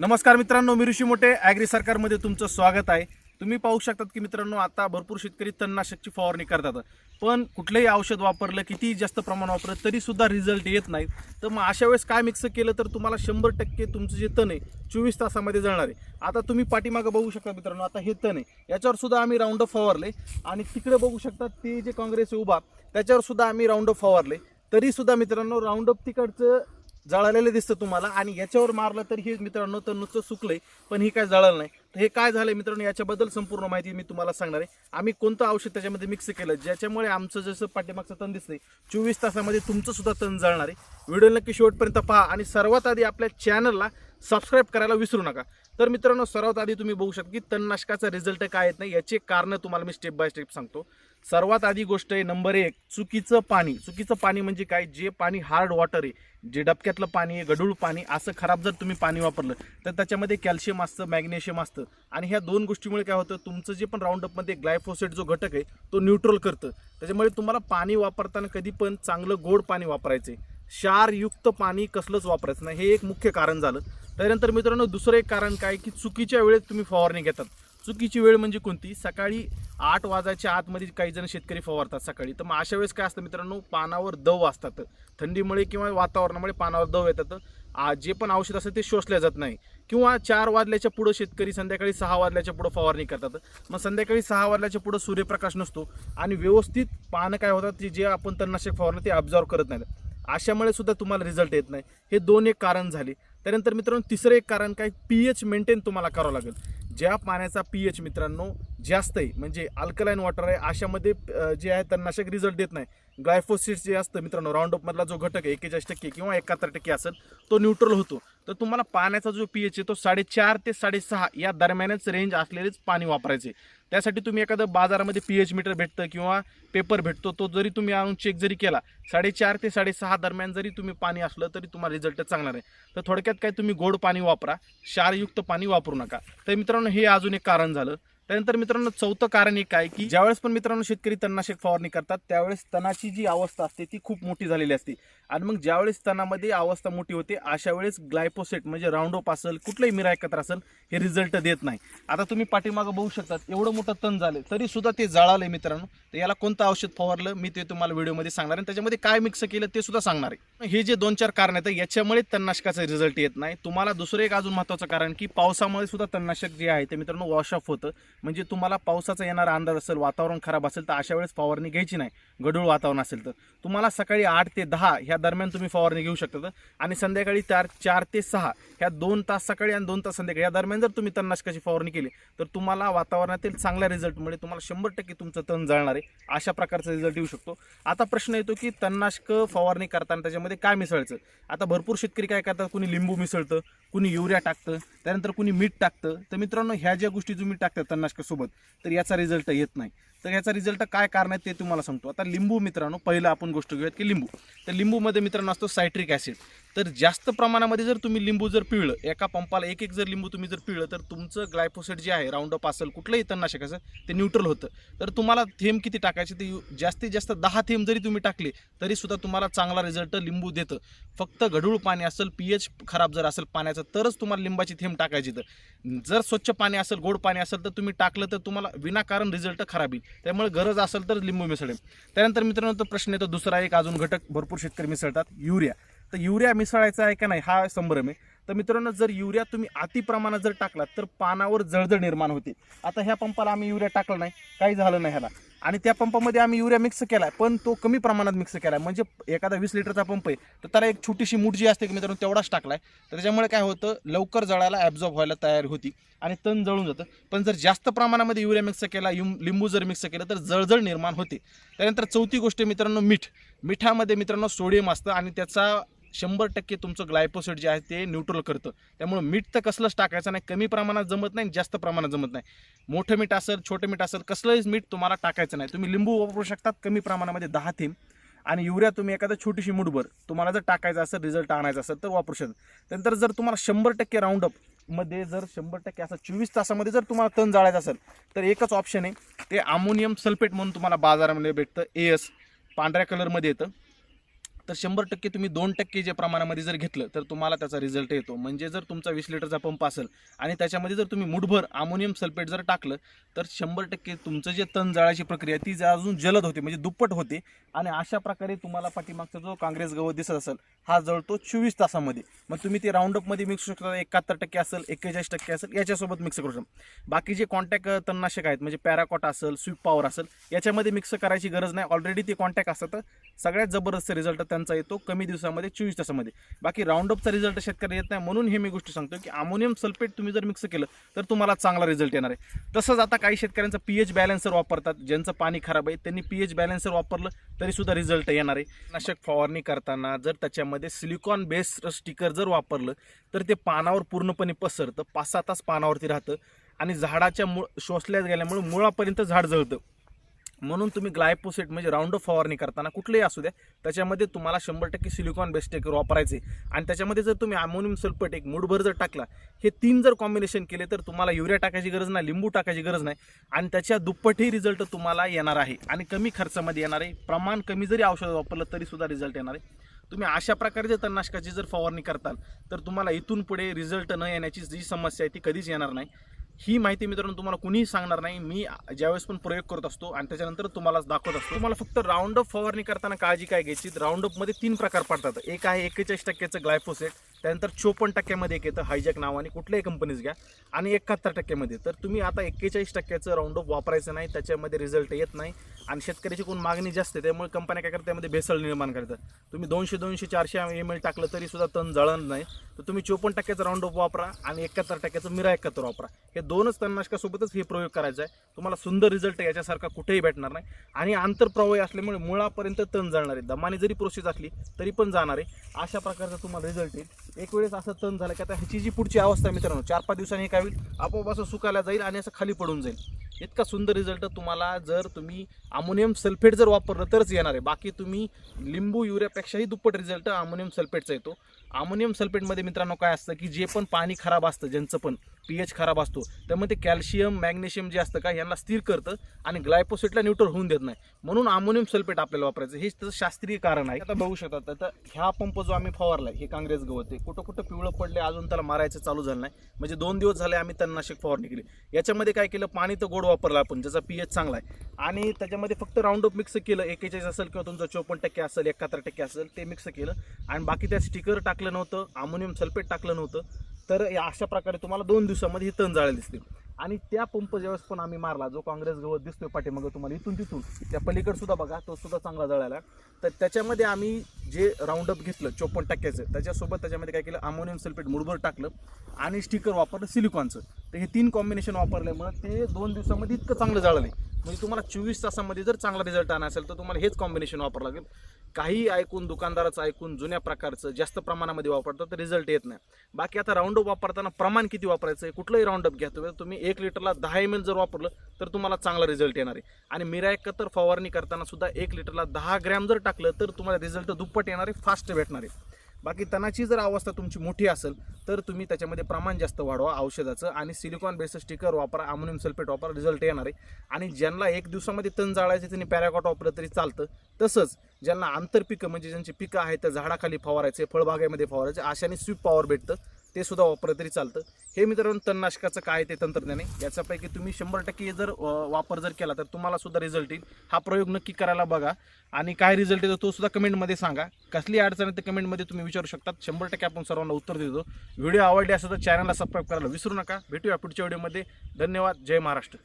नमस्कार मित्रांनो मी ऋषी मोठे. ॲग्री सरकारमध्ये तुमचं स्वागत आहे. तुम्ही पाहू शकतात की मित्रांनो आता भरपूर शेतकरी तणनाशकची फवारणी करतात. पण कुठलंही औषध वापरलं किती जास्त प्रमाण वापरलं तरीसुद्धा रिझल्ट येत नाही. तर मग अशा वेळेस काय मिक्स केलं तर तुम्हाला शंभर टक्के तुमचं जे तण आहे चोवीस तासामध्ये जळणार आहे. आता तुम्ही पाठीमागं बघू शकता मित्रांनो आता हे तण आहे. याच्यावर सुद्धा आम्ही राऊंड अप फवारले. आणि तिकडे बघू शकता ते जे काँग्रेस आहे उभा त्याच्यावर सुद्धा आम्ही राऊंड ऑफ फवारले. तरीसुद्धा मित्रांनो राऊंड ऑफ तिकडचं जळालेलं दिसतं तुम्हाला आणि याच्यावर मारलं तर हे मित्रांनो तर नुसतं सुकलंय पण हे काय जळालं नाही. तर हे काय झालंय मित्रांनो याच्याबद्दल संपूर्ण माहिती मी तुम्हाला सांगणार आहे. आम्ही कोणतं औषध त्याच्यामध्ये मिक्स केलं? ज्याच्यामुळे आमचं जसं पाठीमागचं तण दिसतंय चोवीस तासामध्ये तुमचं सुद्धा तण जळणार आहे. व्हिडिओ नक्की शेवटपर्यंत पहा आणि सर्वात आधी आपल्या चॅनलला सबस्क्राईब करायला विसरू नका. तर मित्रांनो सर्वात आधी तुम्ही बघू शकता की तणनाशकाचा रिझल्ट काय येत नाही याचे कारण तुम्हाला मी स्टेप बाय स्टेप सांगतो. सर्वात आधी गोष्ट आहे नंबर एक चुकीचं पाणी. चुकीचं पाणी म्हणजे काय? जे पाणी हार्ड वॉटर आहे जे डबक्यातलं पाणी आहे गढूळ पाणी असं खराब जर तुम्ही पाणी वापरलं तर त्याच्यामध्ये कॅल्शियम असतं मॅग्नेशियम असतं. आणि ह्या दोन गोष्टीमुळे काय होतं तुमचं जे पण राऊंडअपमध्ये ग्लायफोसेट जो घटक आहे तो न्यूट्रल करतं. त्याच्यामुळे तुम्हाला पाणी वापरताना कधी पण चांगलं गोड पाणी वापरायचं आहे क्षारयुक्त पाणी कसलंच वापरायचं नाही. हे एक मुख्य कारण झालं. त्यानंतर मित्रांनो दुसरं एक कारण काय की चुकीच्या वेळेत तुम्ही फवारणी घेतात. चुकीची वेळ म्हणजे कोणती? सकाळी आठ वाजायच्या आतमध्ये काही जण शेतकरी फवारतात सकाळी. तर मग अशा वेळेस काय असतं मित्रांनो पानावर दव असतात. थंडीमुळे किंवा वातावरणामुळे पानावर दव येतात. आ, जे पण औषध असतं ते शोषल्या जात नाही. किंवा चार वाजल्याच्या पुढं शेतकरी संध्याकाळी सहा वाजल्याच्या पुढं फवारणी करतात. मग संध्याकाळी सहा वाजल्याच्या पुढं सूर्यप्रकाश नसतो आणि व्यवस्थित पानं काय होतात की जे आपण तणनाशक फवारणी ते ऑब्झर्व करत नाहीत. अशामुळे सुद्धा तुम्हाला रिझल्ट येत नाही. हे दोन एक कारण झाले. त्यानंतर मित्रांनो तिसरं एक कारण काय? पी एच मेंटेन तुम्हाला करावं लागेल. ज्या पाण्याचा पी एच मित्रांनो जास्त आहे म्हणजे अल्कलाईन वॉटर आहे अशामध्ये जे आहे तणनाशक रिझल्ट देत नाही. ग्लायफोसिट्स जे असतं मित्रांनो राऊंड जो घटक आहे एकेचाळीस टक्के किंवा एकाहत्तर टक्के असेल तो न्यूट्रल होतो. तर तुम्हाला पाण्याचा जो पी एच आहे तो साडेचार ते साडेसहा या दरम्यानच रेंज असलेलेच पाणी वापरायचे. त्यासाठी तुम्ही एखादं बाजारामध्ये पी एच मीटर भेटतं किंवा पेपर भेटतो तो जरी तुम्ही आणून चेक जरी केला साडेचार ते साडेसहा दरम्यान जरी तुम्ही पाणी असलं तरी तुम्हाला रिझल्ट चांगला आहे तर थोडक्यात काय तुम्ही गोड पाणी वापरा क्षारयुक्त पाणी वापरू नका. तर मित्रांनो हे अजून एक कारण झालं. त्यानंतर मित्रांनो चौथं कारण एक आहे की ज्यावेळेस पण मित्रांनो शेतकरी तणनाशक फवारणी करतात त्यावेळेस तणाची जी अवस्था असते ती खूप मोठी झालेली असते. आणि मग ज्यावेळेस तणामध्ये अवस्था मोठी होते अशा वेळेस ग्लायपोसेट म्हणजे राऊंडोप असेल कुठलंही मिरा एकत्र असेल हे रिझल्ट देत नाही. आता तुम्ही पाठीमागं बघू शकतात एवढं मोठं तण झालं तरी सुद्धा ते जळालंय मित्रांनो. तर याला कोणतं औषध फवारलं मी ते तुम्हाला व्हिडिओमध्ये सांगणार आहे. आणि त्याच्यामध्ये काय मिक्स केलं ते सुद्धा सांगणार आहे. हे जे दोन चार कारण आहेत याच्यामुळे तणनाशकाचा रिझल्ट येत नाही. तुम्हाला दुसरं एक अजून महत्त्वाचं कारण की पावसामुळे सुद्धा तणनाशक जे आहे ते मित्रांनो वॉश ऑफ होतं. म्हणजे तुम्हाला पावसाचा येणारा अंदाज असेल वातावरण खराब असेल तर अशा वेळेस फवारणी घ्यायची नाही. गढूळ वातावरण असेल तर. तुम्हाला सकाळी आठ ते दहा ह्या दरम्यान तुम्ही फवारणी घेऊ शकता. आणि संध्याकाळी चार चार ते सहा ह्या दोन तास सकाळी आणि दोन तास संध्याकाळी या दरम्यान जर तुम्ही तणनाशकाची फवारणी केली तर तुम्हाला वातावरणातील चांगल्या रिझल्टमुळे तुम्हाला शंभर टक्के तुमचं तण जाळणार आहे. अशा प्रकारचा रिझल्ट येऊ शकतो. आता प्रश्न येतो की तणनाशक फवारणी करताना त्याच्यामध्ये काय मिसळायचं आता भरपूर शेतकरी काय करतात? कुणी लिंबू मिसळतं कुणी युरिया टाकतं त्यानंतर कुणी मीठ टाकतं. तर मित्रांनो ह्या ज्या गोष्टी तुम्ही टाकता तणनाशकासोबत तर याचा रिझल्ट येत नाही. तर याचा रिझल्ट काय कारण आहे ते तुम्हाला सांगतो. आता लिंबू मित्रांनो पहिलं आपण गोष्ट घेऊयात की लिंबू. तर लिंबूमध्ये मित्रांनो असतो सायट्रिक ॲसिड तर जास्त प्रमाणामध्ये जर तुम्ही लिंबू जर पिळलं एका पंपाला एक एक जर लिंबू तुम्ही जर पिळलं तर तुमचं ग्लायफोसेट जे आहे राऊंडअप असेल कुठलंही तणनाशकाचं ते न्यूट्रल होतं. तर तुम्हाला थेंब किती टाकायचे ते जास्तीत जास्त दहा थेंब जरी तुम्ही टाकले तरीसुद्धा तुम्हाला चांगला रिझल्ट लिंबू देतं. फक्त गढूळ पाणी असेल पी एच खराब जर असेल पाण्याचं तरच तुम्हाला लिंबाची थेंब टाकायची तर जर स्वच्छ पाणी असेल गोड पाणी असेल तर तुम्ही टाकलं तर तुम्हाला विनाकारण रिझल्ट खराब येईल. त्यामुळे गरज असेल तर लिंबू मिसळेल. त्यानंतर मित्रांनो तो प्रश्न येतो दुसरा एक अजून घटक भरपूर शेतकरी मिसळतात युरिया. तर युरिया मिसळायचा आहे का नाही हा संभ्रम आहे तर मित्रांनो जर युरिया तुम्ही अति प्रमाणात जर टाकलात तर पानावर जळजळ निर्माण होते. आता ह्या पंपाला आम्ही युरिया टाकला नाही काही झालं नाही ह्याला. आणि त्या पंपामध्ये आम्ही युरिया मिक्स केलाय पण तो कमी प्रमाणात मिक्स केलाय. म्हणजे एखादा वीस लिटरचा पंप आहे तर त्याला एक छोटीशी मूठ जी असते की मित्रांनो तेवढाच टाकलाय. तर त्याच्यामुळे काय होतं लवकर जळायला ॲब्झॉर्ब व्हायला तयार होती आणि तण जळून जातं. पण जर जास्त प्रमाणामध्ये युरिया मिक्स केला यु लिंबू जर मिक्स केलं तर जळजळ निर्माण होते. त्यानंतर चौथी गोष्ट मित्रांनो मीठ. मिठामध्ये मित्रांनो सोडियम असतं आणि त्याचा शंभर टक्के तुमचं ग्लायपोसेट जे आहे ते न्यूट्रल करतं. त्यामुळे मीठ तर कसलंच टाकायचं नाही. कमी प्रमाणात जमत नाही जास्त प्रमाणात जमत नाही. मोठं मीठ असेल छोटं मीठ असेल कसलंही मीठ तुम्हाला टाकायचं नाही. तुम्ही लिंबू वापरू शकतात कमी प्रमाणामध्ये दहा थेंब. आणि युरिया तुम्ही एखादा छोटीशी मुठभर तुम्हाला जर टाकायचं असेल रिझल्ट आणायचा असेल तर वापरू शकता. त्यानंतर जर तुम्हाला शंभर टक्के राऊंडअपमध्ये मध्ये जर शंभर टक्के असं चोवीस तासामध्ये जर तुम्हाला तण जाळायचं असेल तर एकच ऑप्शन आहे. ते अमोनियम सल्फेट म्हणून तुम्हाला बाजारामध्ये भेटतं. ए एस पांढऱ्या कलरमध्ये येतं. तर शंभर टक्के तुम्ही दोन टक्के जे प्रमाणामध्ये जर घेतलं तर तुम्हाला त्याचा रिझल्ट येतो. म्हणजे जर तुमचा वीस लिटरचा पंप असेल आणि त्याच्यामध्ये जर तुम्ही मुठभर अमोनियम सल्फेट जर टाकलं तर शंभर टक्के तुमचं जे तण जाळाची प्रक्रिया ती अजून जलद होते म्हणजे दुप्पट होते आणि अशा प्रकारे तुम्हाला पाठीमागचा जो काँग्रेस गवत दिसत असेल हा जळतो चोवीस तासामध्ये. मग तुम्ही ते राऊंडअपमध्ये मिक्स करू शकता एकाहत्तर टक्के असेल एक्केचाळीस टक्के असेल याच्यासोबत मिक्स करू शकता. बाकी जे कॉन्टॅक्ट तणनाशक आहेत म्हणजे पॅराकॉट असेल स्वीप पॉवर असेल याच्यामध्ये मिक्स करायची गरज नाही. ऑलरेडी ते कॉन्टॅक्ट असतात तर सगळ्यात जबरदस्त रिझल्ट त्यांचा येतो कमी दिवसामध्ये चोवीस तासामध्ये. बाकी राऊंडअपचा रिझल्ट शेतकरी येत नाही म्हणून हे मी गोष्ट सांगतो की अमोनियम सल्फेट तुम्ही जर मिक्स केलं तर तुम्हाला चांगला रिझल्ट येणार आहे. तसंच आता काही शेतकऱ्यांचा पी एच बॅलन्सर वापरतात ज्यांचं पाणी खराब आहे त्यांनी पी एच बॅलन्सर वापरलं तरीसुद्धा रिझल्ट येणार आहे. नाशक फवारणी करताना जर त्याच्यामध्ये सिलिकॉन बेस्ड स्टिकर जर वापरलं तर ते पानावर पूर्णपणे पसरतं पाच सहा तास पानावरती राहतं आणि झाडाच्या मुळ शोषल्या गेल्यामुळे मुळापर्यंत झाड जळतं. म्हणून तुम्ही ग्लायपोसेट म्हणजे राऊंड ऑफ फवारणी करताना कुठलेही असू द्या त्याच्यामध्ये तुम्हाला शंभर टक्के सिलिकॉन बेस्ट टेकर वापरायचे. आणि त्याच्यामध्ये जर तुम्ही अमोनियम सल्फेट एक मुठभर जर टाकला हे तीन जर कॉम्बिनेशन केले तर तुम्हाला युरिया टाकायची गरज नाही लिंबू टाकायची गरज नाही. आणि त्याच्या दुप्पटही रिझल्ट तुम्हाला येणार आहे. आणि कमी खर्चामध्ये येणार आहे. प्रमाण कमी जरी औषध वापरलं तरीसुद्धा रिझल्ट येणार आहे. तुम्ही अशा प्रकारे जर तणनाशकाची जर फवारणी करताल तर तुम्हाला इथून पुढे रिझल्ट न येण्याची जी समस्या आहे ती कधीच येणार नाही. ही माहिती मित्रांनो तुम्हाला कुणीही सांगणार नाही. मी ज्यावेळेस पण प्रयोग करत असतो आणि त्याच्यानंतर तुम्हाला दाखवत असतो. तुम्हाला फक्त राऊंड अप फवारणी करताना काळजी काय घ्यायची? राऊंडअपमध्ये तीन प्रकार पडतात. एक आहे एक्केचाळीस टक्क्याचं ग्लायफोसेट त्यानंतर चोपन्न टक्क्यामध्ये एक येतं हायजॅक नावाने. कुठल्याही कंपनीज घ्या. आणि एकाहत्तर टक्क्यामध्ये. तर तुम्ही आता एक्केचाळीस टक्क्याचं राऊंडअप वापरायचं नाही. त्याच्यामध्ये रिझल्ट येत नाही. आणि शेतकऱ्याची कोण मागणी जास्त आहे त्यामुळे कंपन्या काय करतात त्यामध्ये भेसळ निर्माण करतात तुम्ही दोनशे दोनशे चारशे एम एल टाकलं तरी सुद्धा तण जळण नाही. तर तुम्ही चोपन्न टक्क्याचं राऊंडअप वापरा आणि एकाहत्तर टक्क्याचं मिरा एकाहत्तर वापरा. हे दोनच तणनाशकासोबतच हे प्रयोग करायचा आहे. तुम्हाला सुंदर रिझल्ट याच्यासारखा कुठेही भेटणार नाही. आणि आंतरप्रवाही असल्यामुळे मुळापर्यंत तण जाणार आहे. दमाने जरी प्रोसेस असली तरी पण जाणार आहे. अशा प्रकारचा तुम्हाला रिझल्ट येईल एक वेळेस असं तण झालं की आता ह्याची जी पुढची अवस्था मित्रांनो चार पाच दिवसांनी काय होईल? आपोआप असं सुकायला जाईल आणि असं खाली पडून जाईल. इतका सुंदर रिझल्ट तुम्हाला जर तुम्ही अमोनियम सल्फेट जर वापरलं तरच येणार आहे. बाकी तुम्ही लिंबू युरियापेक्षाही दुप्पट रिझल्ट अमोनियम सल्फेटचा येतो. अमोनियम सल्फेटमध्ये मित्रांनो काय असतं की जे पण पाणी खराब असतं ज्यांचं पण पी एच खराब असतो. त्यामध्ये कॅल्शियम मॅग्नेशियम जे असतं का यांना स्थिर करतं आणि ग्लायपोसेटला न्यूट्रल होऊन देत नाही. म्हणून अमोनियम सल्फेट आपल्याला वापरायचं. हेच त्याचं शास्त्रीय कारण आहे. आता बघू शकतात आता ह्या पंप जो आम्ही फवारला हे काँग्रेस गवत आहे. कुठं कुठं पिवळं पडले अजून त्याला मारायचं चालू झालं नाही. म्हणजे दोन दिवस झाले आम्ही तणनाशक फवारणी केली. याच्यामध्ये काय केलं पाणी तर गोड वापरलं आपण ज्याचा पी एच चांगला आहे. आणि त्याच्यामध्ये फक्त राऊंडअप मिक्स केलं. एकेचाळीस असेल किंवा तुमचं चोपन्न टक्के असेल एकाहत्तर टक्के असेल ते मिक्स केलं. आणि बाकी त्या स्टिकर टाकलं नव्हतं अमोनियम सल्फेट टाकलं नव्हतं. तर या अशा प्रकारे तुम्हाला दोन दिवसामध्ये हे तण जाळ्या दिसतील. आणि त्या पंप ज्यावेळेस पण आम्ही मारला जो काँग्रेस गवत दिसतोय पाठीमागं तुम्हाला इथून तिथून त्या पलीकडे सुद्धा बघा तो सुद्धा चांगला जळाला तर त्याच्यामध्ये आम्ही जे राऊंडअप घेतलं चोपन्न टक्क्याचं त्याच्यासोबत त्याच्यामध्ये काय केलं अमोनियम सल्फेट मुळभर टाकलं आणि स्टिकर वापरलं सिलिकॉनचं तर हे तीन कॉम्बिनेशन वापरल्यामुळे ते दोन दिवसामध्ये इतकं चांगलं जाळलं म्हणजे तुम्हाला चोवीस तासामध्ये जर चांगला रिझल्ट आणा असेल तर तुम्हाला हेच कॉम्बिनेशन वापरावं लागेल. काही ऐकून दुकानदाराचं ऐकून जुन्या प्रकारचं जास्त प्रमाणामध्ये वापरतात तर रिझल्ट येत नाही. बाकी आता राऊंडअप वापरताना प्रमाण किती वापरायचं आहे कुठलंही राऊंडअप घ्या. तुम्ही तुम्ही एक लिटरला दहा एम एल जर वापरलं तर तुम्हाला चांगला रिझल्ट येणार आहे. आणि मिरा एकत्र फवारणी करताना सुद्धा एक लिटरला दहा ग्रॅम जर टाकलं तर तुम्हाला रिझल्ट दुप्पट येणार आहे फास्ट भेटणार आहे. बाकी तणाची जर अवस्था तुमची मोठी असेल तर तुम्ही त्याच्यामध्ये प्रमाण जास्त वाढवा औषधाचं आणि सिलिकॉन बेस्ड स्टिकर वापरा अमोनियम सल्फेट वापरा रिझल्ट येणार आहे. आणि ज्यांना एक दिवसामध्ये तण जाळायचे त्यांनी पॅराकॉट वापरलं तरी चालतं. तसंच ज्यांना आंतरपिकं म्हणजे ज्यांची पिकं आहेत त्या झाडाखाली फवारायचे फळबागेमध्ये फवारायचे अशाने स्वीप पॉवर भेटतं. ते सुद्धा वापरलं तरी चालतं. हे मित्रांनो तणनाशकाचं काय ते तंत्रज्ञान आहे. याच्यापैकी तुम्ही शंभर टक्के जर वापर जर केला तर तुम्हाला सुद्धा रिझल्ट येईल. हा प्रयोग नक्की करायला बघा. आणि काय रिझल्ट येतो तो सुद्धा कमेंटमध्ये सांगा. कसली अडचण आहे ते कमेंटमध्ये तुम्ही विचारू शकतात. शंभर टक्के आपण सर्वांना उत्तर देतो. व्हिडिओ आवडले असेल तर चॅनलला सबस्क्राईब करायला विसरू नका. भेटूया पुढच्या व्हिडिओमध्ये धन्यवाद. जय महाराष्ट्र.